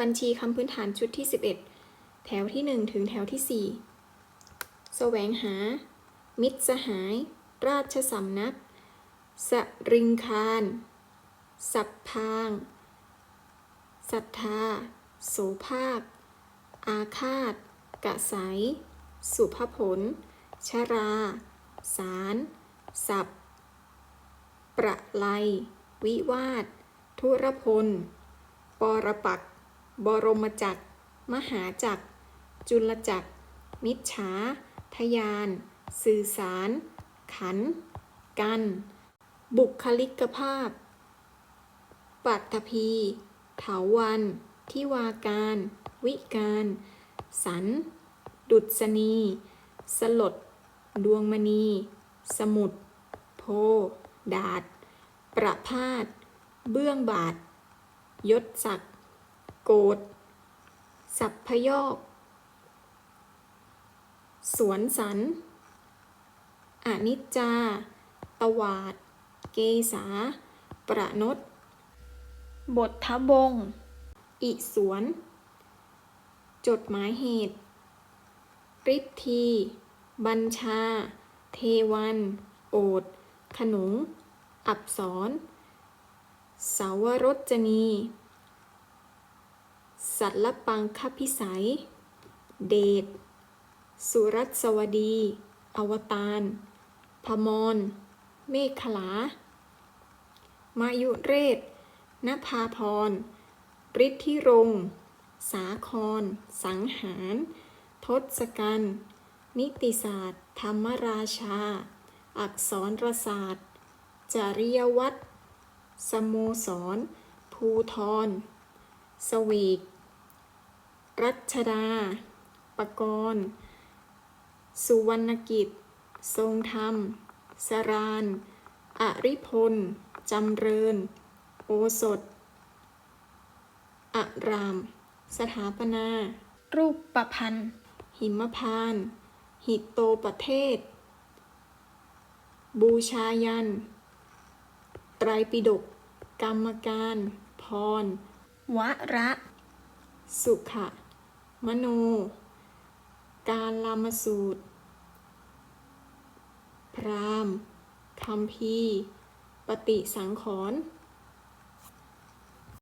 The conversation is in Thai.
บัญชีคำพื้นฐานชุดที่ 11 แถวที่ 1 ถึงแถวที่ 4 แสวงหา มิตรสหาย ราชสำนัก สริงคาร สัพพางศรัทธา โสภาคอาฆาต กะสายสุภผล ชรา สาร สับประไล วิวาท ทุรพล ปรปัก บรมจักร มหาจักร จุลจักร มิจฉา ทยาน สื่อสาร ขัน กัน บุคลิกภาพ ปัตภีเถาวันทิวาการ วิการ สัน ดุษณี สลด ดวงมณี สมุดโพ ดาด ประพาส เบื้องบาท ยศศักดิ์ โกดสัพพยอกสวนสันอนิจจา ตวาด เกษา ประนดบททบง อิสวน จดหมายเหตุริทธี บัญชา เทวัน โอด ขนุง อับสร สาวรจนี สัตลปังคพิสัย เดช สุรัสวดี อวตารพมร เมฆขลา มายุเรศนภาพรฤทธิรงสาคร สังหาร ทศกัณฐ์นิติศาสตร์ ธรรมราชา อักษรศาสตร์ จริยวัตรสโมสร ภูทรสวีก รัชดา ปกรณ์ สุวรรณกิจ ทรงธรรม สรานอริพล จำเริญ โอสถ อาราม สถาปนา รูปประพันธ์ หิมพานต์หิตโตประเทศ บูชายัน ไตรปิฎก กรรมการ พร วระ สุขะ มโน การลามสูตร พรามคำพีปฏิสังขรณ์